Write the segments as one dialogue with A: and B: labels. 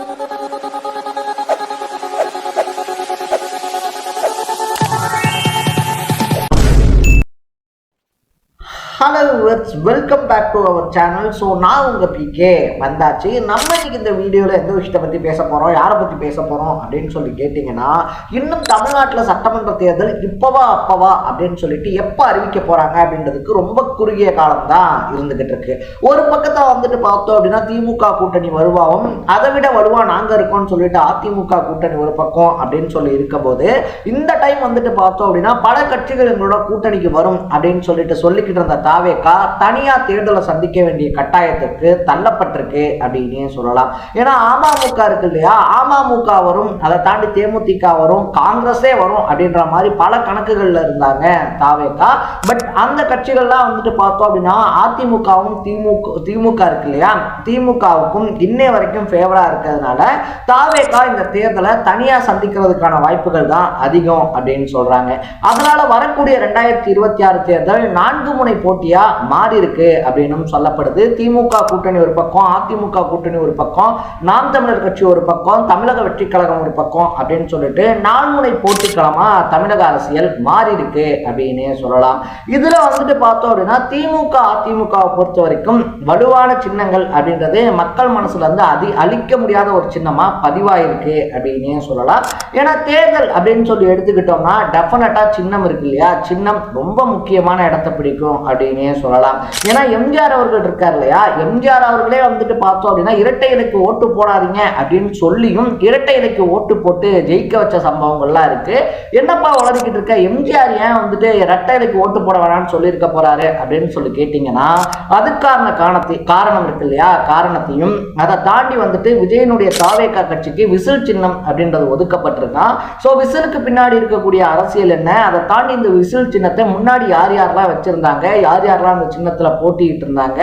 A: you. Friends welcome back to our channel so நான் உங்கள் PK வந்தாச்சு. நம்ம இன்னைக்கு இந்த வீடியோவில் எந்த விஷயத்தை பற்றி பேச போகிறோம் யாரை பற்றி பேச போகிறோம் அப்படின்னு சொல்லி கேட்டிங்கன்னா இன்னும் தமிழ்நாட்டில் சட்டமன்ற தேர்தல் இப்போவா அப்போவா அப்படின்னு சொல்லிட்டு எப்போ அறிவிக்க போகிறாங்க அப்படின்றதுக்கு ரொம்ப குறுகிய காலம் தான் இருந்துக்கிட்டு இருக்கு. ஒரு பக்கத்தில் வந்துட்டு பார்த்தோம் அப்படின்னா திமுக கூட்டணி வருவாவும் அதை விட வலுவா நாங்கள் இருக்கோம்னு சொல்லிட்டு அதிமுக கூட்டணி ஒரு பக்கம் அப்படின்னு சொல்லி இருக்கும்போது இந்த டைம் வந்துட்டு பார்த்தோம் அப்படின்னா பல கட்சிகள் எங்களோட கூட்டணிக்கு வரும் அப்படின்னு சொல்லிட்டு சொல்லிக்கிட்டு இருந்த தாவேக்கா தனியாக தேர்தலை சந்திக்க வேண்டிய கட்டாயத்திற்கு தள்ளப்பட்டிருக்கு அப்படின்னே சொல்லலாம். ஏன்னா அமமுக இருக்கு இல்லையா? அமமுக வரும் அதை தாண்டி தேமுதிக வரும் காங்கிரஸே வரும் அப்படின்ற மாதிரி பல கணக்குகள்ல இருந்தாங்க தாவேக்கா. பட் அந்த கட்சிகள்லாம் வந்துட்டு பார்த்தோம் அப்படின்னா அதிமுகவும் திமுக திமுக இருக்கு இல்லையா? திமுகவுக்கும் இன்னை வரைக்கும் ஃபேவரா இருக்கிறதுனால தாவேக்கா இந்த தேர்தலை தனியா சந்திக்கிறதுக்கான வாய்ப்புகள் தான் அதிகம் அப்படின்னு சொல்றாங்க. அதனால வரக்கூடிய ரெண்டாயிரத்தி இருபத்தி ஆறு தேர்தல் நான்கு முனை போட்டியா மாறி இருக்கு அப்படின்னு சொல்லப்படுது. திமுக கூட்டணி ஒரு பக்கம் அதிமுக கூட்டணி ஒரு பக்கம் நாம் தமிழர் கட்சி ஒரு பக்கம் தமிழக வெற்றி கழகம் ஒரு பக்கம் அப்படின்னு சொல்லிட்டு நான்முனை போட்டிக்களமா தமிழக அரசியல் மாறி இருக்கு அப்படின்னு சொல்லலாம். இதுல வந்துட்டு பார்த்தோம் அப்படின்னா திமுக அதிமுகவை பொறுத்த வரைக்கும் வலுவான சின்னங்கள் அப்படின்றது மக்கள் மனசுல வந்து அதி அழிக்க முடியாத ஒரு சின்னமா பதிவாயிருக்கு அப்படின்னே சொல்லலாம். ஏன்னா தேர்தல் அப்படின்னு சொல்லி எடுத்துக்கிட்டோம்னா டெஃபினட்டா சின்னம் இருக்கு இல்லையா? சின்னம் ரொம்ப முக்கியமான இடத்த பிடிக்கும் அப்படின்னே சொல்லலாம். ஏன்னா எம்ஜிஆர் அவர்கள் இருக்கார் இல்லையா? எம்ஜிஆர் அவர்களே வந்துட்டு பார்த்தோம் அப்படின்னா இரட்டை இலைக்கு ஓட்டு போடாதீங்க அப்படின்னு சொல்லியும் இரட்டை இலைக்கு ஓட்டு போட்டு ஜெயிக்க வச்ச சம்பவங்கள்லாம் இருக்கு. என்னப்பா வளர்ந்துக்கிட்டு இருக்க? எம்ஜிஆர் ஏன் வந்துட்டு இரட்டை இலைக்கு ஓட்டு போட வேணாம்னு சொல்லியிருக்க போறாரு அப்படின்னு சொல்லி கேட்டிங்கன்னா அதுக்கான காரணத்தை காரணம் இருக்கு இல்லையா? காரணத்தையும் அதை தாண்டி வந்துட்டு விஜயனுடைய தாவேக்கா கட்சிக்கு விசில் சின்னம் அப்படின்றது ஒதுக்கப்பட்டிருக்கான் ஸோ விசிலுக்கு பின்னாடி இருக்கக்கூடிய அரசியல் என்ன? அதை தாண்டி இந்த விசில் சின்னத்தை முன்னாடி யார் யாரெல்லாம் வச்சிருந்தாங்க? யார் யாரெல்லாம் அந்த சின்னத்தில் போட்டிட்டு இருந்தாங்க?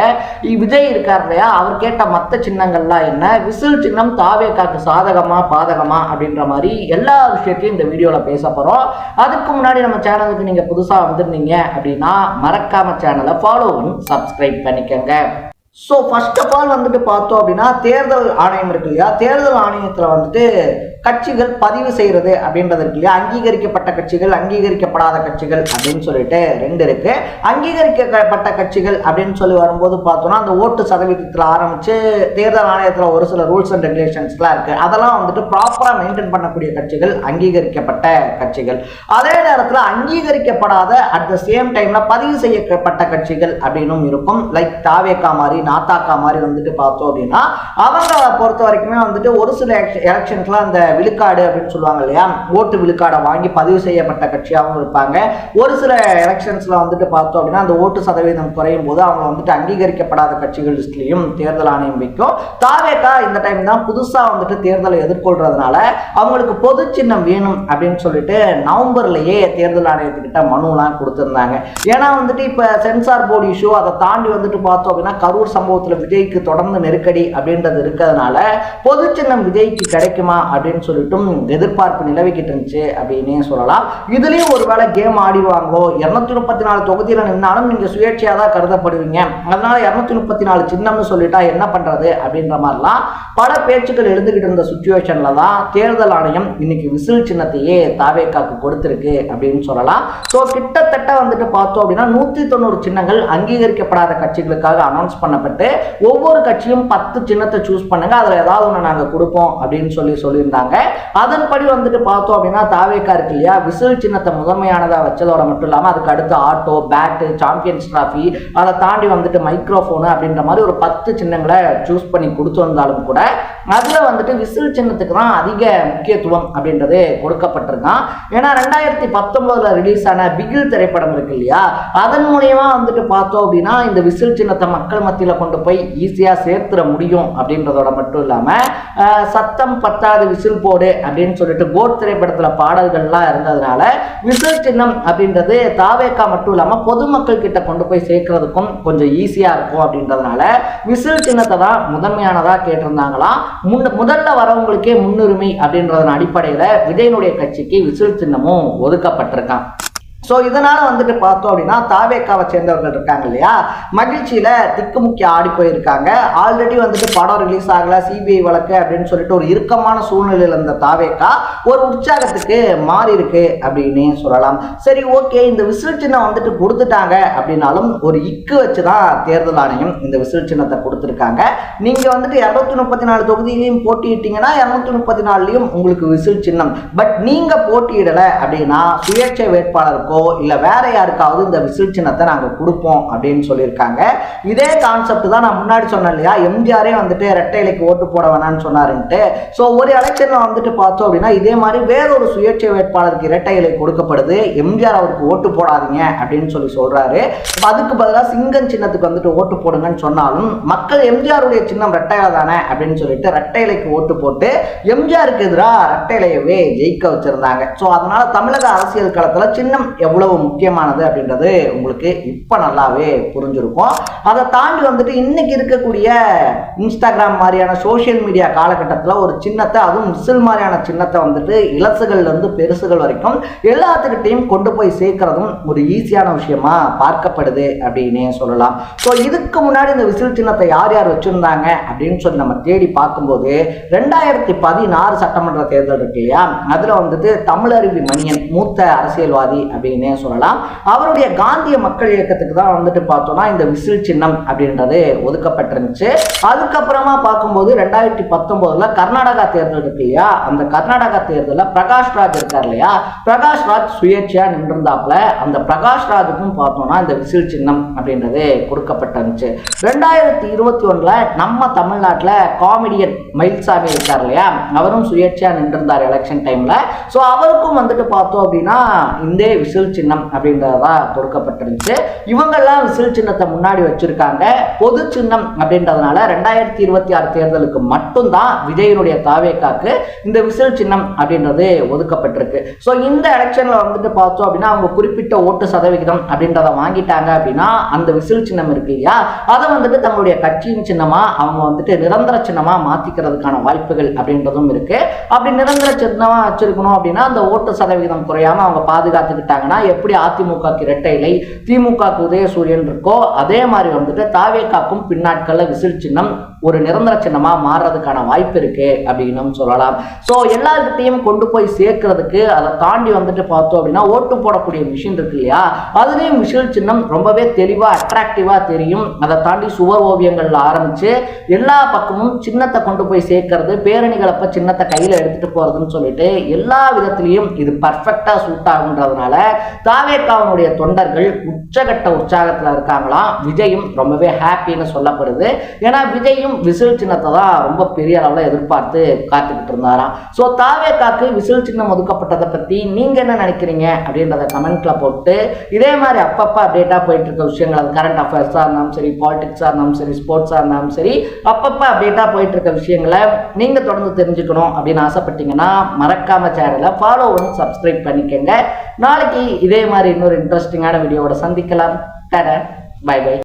A: விஜய் இருக்கார் இல்லையா? அவர் கேட்ட மற்ற சின்னங்கள்லாம் என்ன? விசில் சின்னம் தாவேக்காக்கு சாதகமா பாதகமா அப்படின்ற மாதிரி எல்லா விஷயத்தையும் இந்த வீடியோவில் பேச போகிறோம் அதுக்கு முன்னாடி நம்ம சேனலுக்கு நீங்கள் புதுசாக வந்திருந்தீங்க அப்படின்னு மறக்காம சேனலை ஃபாலோ பண்ணி சப்ஸ்கிரைப் பண்ணிக்கோங்க. ஸோ ஃபர்ஸ்ட் ஆஃப் ஆல் வந்துட்டு பார்த்தோம் அப்படின்னா தேர்தல் ஆணையம் இருக்கு இல்லையா? தேர்தல் ஆணையத்தில் வந்துட்டு கட்சிகள் பதிவு செய்கிறது அப்படின்றது இருக்கு இல்லையா? அங்கீகரிக்கப்பட்ட கட்சிகள் அங்கீகரிக்கப்படாத கட்சிகள் அப்படின்னு சொல்லிட்டு ரெண்டு இருக்கு. அங்கீகரிக்கப்பட்ட கட்சிகள் அப்படின்னு சொல்லி வரும்போது பார்த்தோம்னா அந்த ஓட்டு சதவீதத்தில் ஆரம்பித்து தேர்தல் ஆணையத்தில் ஒரு சில ரூல்ஸ் அண்ட் ரெகுலேஷன்ஸ்லாம் இருக்குது அதெல்லாம் வந்துட்டு ப்ராப்பராக மெயின்டைன் பண்ணக்கூடிய கட்சிகள் அங்கீகரிக்கப்பட்ட கட்சிகள். அதே நேரத்தில் அங்கீகரிக்கப்படாத அட் த சேம் டைமில் பதிவு செய்யப்பட்ட கட்சிகள் அப்படின்னும் இருக்கும். லைக் தாவேக்கா மாதிரி நாத்தாக்கா மாதிரி வந்துட்டு பார்த்தோம் அப்படின்னா அவங்க பொறுத்த வரைக்குமே வந்துட்டு ஒரு சில எலெக்ஷன்ஸ்லாம் அந்த விழுக்காடு அப்படின்னு சொல்லுவாங்க இல்லையா? ஓட்டு விழுக்காடை வாங்கி பதிவு செய்யப்பட்ட கட்சியாகவும் இருப்பாங்க. ஒரு சில எலெக்ஷன்ஸ்ல வந்துட்டு பார்த்தோம் அப்படின்னா அந்த ஓட்டு சதவீதம் குறையும் போது அவங்க வந்துட்டு அங்கீகரிக்கப்படாத கட்சிகள் லிஸ்ட்லையும் தேர்தல் ஆணையம் வைக்கும். தாவேக்கா இந்த டைம் தான் புதுசாக வந்துட்டு தேர்தலை எதிர்கொள்றதுனால அவங்களுக்கு பொது சின்னம் வேணும் அப்படின்னு சொல்லிட்டு நவம்பர்லேயே தேர்தல் ஆணையத்துக்கிட்ட மனுலாம் கொடுத்துருந்தாங்க. ஏன்னா வந்துட்டு இப்போ சென்சார் போர்டு இஷ்யூ அதை தாண்டி வந்துட்டு பார்த்தோம் அப்படின்னா கரூர் சம்பவத்தில் விஜய்க்கு தொடர்ந்து நெருக்கடி அப்படின்றது இருக்கிறதுனால பொது சின்னம் விஜய்க்கு கிடைக்குமா அப்படின்னு சொல்லிட்டும் எதிர்பார்ப்பு நிலவிக்கிட்டு இருந்துச்சு அப்படின்னே சொல்லலாம். இதுலயும் ஒருவேளை கேம் ஆடிடுவாங்களோ? இருநூத்தி முப்பத்தி நாலு தொகுதியில் நின்னாலும் நீங்க சுயேட்சையாக தான் கருதப்படுவீங்க. அதனால இரநூத்தி முப்பத்தி நாலு சின்னம்னு சொல்லிட்டா என்ன பண்றது அப்படின்ற மாதிரிலாம் பல பேச்சுக்கள் எழுந்துகிட்டு இருந்த சுச்சுவேஷன்ல தான் தேர்தல் ஆணையம் இன்னைக்கு விசில் சின்னத்தையே தாவேக்காக்கு கொடுத்துருக்கு அப்படின்னு சொல்லலாம். ஸோ கிட்டத்தட்ட வந்துட்டு பார்த்தோம் அப்படின்னா நூற்றி தொண்ணூறு சின்னங்கள் அங்கீகரிக்கப்படாத கட்சிகளுக்காக அனௌன்ஸ் பண்ணப்பட்டு ஒவ்வொரு கட்சியும் பத்து சின்னத்தை சூஸ் பண்ணுங்க. அதில் ஏதாவது ஒன்று நாங்கள் கொடுப்போம் அப்படின்னு சொல்லி சொல்லியிருந்தாங்க. அதன்படி வந்துட்டு பார்த்தோம் அப்படின்னா தாவேக்கா இருக்கு இல்லையா? விசில் சின்னத்தை முதன்மையானதாக வச்சதோட மட்டும் இல்லாமல் அதுக்கு அடுத்து ஆட்டோ பேட்டு சாம்பியன்ஸ் ட்ராஃபி அதை தாண்டி வந்துட்டு மைக்ரோஃபோனு அப்படின்ற மாதிரி ஒரு பத்து சின்னங்களை சூஸ் பண்ணி கொடுத்து வந்தாலும் கூட அதில் வந்துட்டு விசில் சின்னத்துக்கு தான் அதிக முக்கியத்துவம் அப்படின்றது கொடுக்கப்பட்டிருக்கான். ஏன்னா ரெண்டாயிரத்தி பத்தொன்பதில் ரிலீஸ் ஆன பிகில் திரைப்படம் இருக்கு இல்லையா? அதன் மூலயமா வந்துட்டு பார்த்தோம் அப்படின்னா இந்த விசில் சின்னத்தை மக்கள் மத்தியில் கொண்டு போய் ஈஸியாக சேர்த்துட முடியும் அப்படின்றதோட மட்டும் இல்லாமல் சத்தம் பத்தாது விசில் போடு அப்படின்னு சொல்லிட்டு கோட் திரைப்படத்தில் பாடல்கள்லாம் இருந்ததுனால விசில் சின்னம் அப்படின்றது தாவேக்கா மட்டும் இல்லாமல் பொதுமக்கள் கிட்ட கொண்டு போய் சேர்க்கறதுக்கும் கொஞ்சம் ஈஸியாக இருக்கும் அப்படின்றதுனால விசில் சின்னத்தை தான் முதன்மையானதாக கேட்டிருந்தாங்களாம். முன்ன முதல்ல வரவங்களுக்கே முன்னுரிமை அப்படின்றதன் அடிப்படையில் விஜயனுடைய கட்சிக்கு விசில் சின்னமும் ஒதுக்கப்பட்டிருக்கான். ஸோ இதனால் வந்துட்டு பார்த்தோம் அப்படின்னா தாவேக்காவை சேர்ந்தவர்கள் இருக்காங்க இல்லையா? மகிழ்ச்சியில் திக்குமுக்கி ஆடி போயிருக்காங்க. ஆல்ரெடி வந்துட்டு படம் ரிலீஸ் ஆகலை சிபிஐ வழக்கு அப்படின்னு சொல்லிட்டு ஒரு இறுக்கமான சூழ்நிலையில் இருந்த தாவேக்கா ஒரு உற்சாகத்துக்கு மாறி இருக்கு அப்படின்னு சொல்லலாம். சரி ஓகே இந்த விசில் சின்னம் வந்துட்டு கொடுத்துட்டாங்க அப்படின்னாலும் ஒரு இக்கு வச்சு தான் தேர்தல் ஆணையம் இந்த விசில் சின்னத்தை கொடுத்துருக்காங்க. நீங்கள் வந்துட்டு இரநூத்தி முப்பத்தி நாலு தொகுதியிலையும் போட்டியிட்டீங்கன்னா இரநூத்தி முப்பத்தி நாலுலையும் உங்களுக்கு விசில் சின்னம். பட் நீங்கள் போட்டியிடலை அப்படின்னா சுயேட்சை வேட்பாளருக்கோ இல்ல வேற யாருக்காவது இந்த விசில் சின்னத்தை நாங்கள் கொடுப்போம் அப்படின்னு சொல்லியிருக்காங்க. இதே கான்செப்ட் தான் நான் முன்னாடி சொன்னேன் இல்லையா? எம்ஜிஆரே வந்துட்டு ரெட்டை இலைக்கு ஓட்டு போட வேணாம்னு சொன்னாருன்ட்டு. ஸோ ஒரு எலெக்ஷனில் வந்துட்டு பார்த்தோம் அப்படின்னா இதே மாதிரி வேறொரு சுயேட்சை வேட்பாளருக்கு இரட்டை இலை கொடுக்கப்படுது. எம்ஜிஆர் அவருக்கு ஓட்டு போடாதீங்க அப்படின்னு சொல்லி சொல்றாரு. அதுக்கு பதிலாக சிங்கம் சின்னத்துக்கு வந்துட்டு ஓட்டு போடுங்கன்னு சொன்னாலும் மக்கள் எம்ஜிஆருடைய சின்னம் ரெட்டையில தானே அப்படின்னு சொல்லிட்டு ரெட்டை இலைக்கு ஓட்டு போட்டு எம்ஜிஆருக்கு எதிராக ரெட்டை இலையவே ஜெயிக்க வச்சிருந்தாங்க. ஸோ அதனால தமிழக அரசியல் களத்தில் சின்னம் எவ்வளவு முக்கியமானது அப்படின்றது உங்களுக்கு இப்போ நல்லாவே புரிஞ்சிருக்கும். அதை தாண்டி வந்துட்டு இன்னைக்கு இருக்கக்கூடிய இன்ஸ்டாகிராம் மாதிரியான சோஷியல் மீடியா காலகட்டத்தில் ஒரு சின்னத்தை அதுவும் மிஸ்ஸில் மாதிரியான சின்னத்தை வந்துட்டு இலசுகள்லேருந்து பெருசுகள் வரைக்கும் எல்லாத்துக்கிட்டையும் கொண்டு போய் சேர்க்கறதும் ஒரு ஈஸியான விஷயமா பார்க்கப்படுது அப்படின்னே சொல்லலாம். ஸோ இதுக்கு முன்னாடி இந்த விசில் சின்னத்தை யார் யார் வச்சிருந்தாங்க அப்படின்னு சொல்லி நம்ம தேடி பார்க்கும்போது ரெண்டாயிரத்தி பதினாறு சட்டமன்ற தேர்தல் இருக்கு இல்லையா? அதில் வந்துட்டு தமிழருவி மணியன் மூத்த அரசியல்வாதி அப்படின்னு அப்படின்னே சொல்லலாம். அவருடைய காந்திய மக்கள் இயக்கத்துக்கு தான் வந்துட்டு பார்த்தோம்னா இந்த விசில் சின்னம் அப்படின்றது ஒதுக்கப்பட்டிருந்துச்சு. அதுக்கப்புறமா பார்க்கும்போது ரெண்டாயிரத்தி பத்தொன்பதுல கர்நாடகா தேர்தல் இருக்கு இல்லையா? அந்த கர்நாடகா தேர்தலில் பிரகாஷ் ராஜ் இருக்கார் இல்லையா? பிரகாஷ் ராஜ் சுயேட்சையா நின்றிருந்தாப்புல. அந்த பிரகாஷ் ராஜுக்கும் பார்த்தோம்னா இந்த விசில் சின்னம் அப்படின்றது கொடுக்கப்பட்டிருந்துச்சு. ரெண்டாயிரத்தி இருபத்தி ஒன்றில் நம்ம தமிழ்நாட்டில் காமெடியன் மயில்சாமி இருக்கார் இல்லையா? அவரும் சுயேட்சையாக நின்றிருந்தார் எலெக்ஷன் டைமில் ஸோ அவருக்கும் வந்துட்டு பார்த்தோம் அப்படின்னா இந்த விசில் சின்னம் அப்படின்றதா கொடுக்கப்பட்டிருந்துச்சு இவங்கெல்லாம் விசில் சின்னத்தை முன்னாடி வச்சிருக்காங்க. பொது சின்னம் அப்படின்றதுனால ரெண்டாயிரத்தி இருபத்தி ஆறு தேர்தலுக்கு மட்டும்தான் விஜயனுடைய தாவேக்காக்கு இந்த விசில் சின்னம் அப்படின்றது ஒதுக்கப்பட்டிருக்கு. ஸோ இந்த எலெக்ஷனில் வந்துட்டு பார்த்தோம் அப்படின்னா அவங்க குறிப்பிட்ட ஓட்டு சதவிகிதம் அப்படின்றத வாங்கிட்டாங்க அப்படின்னா அந்த விசில் சின்னம் இருக்கு இல்லையா? அதை வந்துட்டு தங்களுடைய கட்சியின் சின்னமாக அவங்க வந்துட்டு நிரந்தர சின்னமாக மாற்றிக்கிறதுக்கான வாய்ப்புகள் அப்படின்றதும் இருக்கு. அப்படி நிரந்தர சின்னமாக வச்சிருக்கணும் அப்படின்னா அந்த ஓட்டு சதவிகிதம் குறையாமல் அவங்க பாதுகாத்துக்கிட்டாங்கன்னா எப்படி அதிமுகக்கு இரட்டை இலை திமுகக்கு உதயசூரியன் இருக்கோ அதே மாதிரி வந்துட்டு தாவேக்காக்கும் பின்னாட்களில் விசில் சின்னம் ஒரு நிரந்தர சின்னமாக மாறுறதுக்கான வாய்ப்பு இருக்கு அப்படின்னு சொல்லலாம். ஸோ எல்லாருக்கிட்டையும் கொண்டு போய் சேர்க்கறதுக்கு அதை தாண்டி வந்துட்டு பார்த்தோம் அப்படின்னா ஓட்டு போடக்கூடிய மிஷின் இருக்கு இல்லையா? அதுலேயும் விஷுவல் சின்னம் ரொம்பவே தெளிவாக அட்ராக்டிவாக தெரியும். அதை தாண்டி சுவர் ஓவியங்களில் ஆரம்பித்து எல்லா பக்கமும் சின்னத்தை கொண்டு போய் சேர்க்கறது பேரணிகளப்ப சின்னத்தை கையில் எடுத்துகிட்டு போகிறதுன்னு சொல்லிட்டு எல்லா விதத்துலேயும் இது பர்ஃபெக்டாக சூட் ஆகுன்றதுனால தாவேக்காவனுடைய தொண்டர்கள் உச்சகட்ட உற்சாகத்தில் இருக்காங்களாம். விஜயும் ரொம்பவே ஹாப்பின்னு சொல்லப்படுது. ஏன்னா விஜயும் விசில் சின்னத்தை தான் ரொம்ப பெரிய அளவில் எதிர்பார்த்து காத்துக்கிட்டு இருந்தாராம். ஸோ தாவேக்காக்கு விசில் சின்னம் ஒதுக்கப்பட்டதை பற்றி நீங்கள் என்ன நினைக்கிறீங்க அப்படின்றத கமெண்ட்டில் போட்டு இதே மாதிரி அப்பப்போ அப்டேட்டாக போயிட்டு இருக்க விஷயங்கள் அது கரண்ட் அஃபேர்ஸாக இருந்தாலும் சரி பாலிடிக்ஸாக இருந்தாலும் சரி ஸ்போர்ட்ஸாக இருந்தாலும் சரி அப்பப்போ அப்டேட்டாக போயிட்டு இருக்க விஷயங்களை நீங்கள் தொடர்ந்து தெரிஞ்சுக்கணும் அப்படின்னு ஆசைப்பட்டீங்கன்னா மறக்காம சேனலை ஃபாலோ பண்ணி சப்ஸ்கிரைப் பண்ணிக்கங்க. நாளைக்கு இதே மாதிரி இன்னொரு இன்ட்ரெஸ்டிங்கான வீடியோவோட சந்திக்கலாம். டட பை பை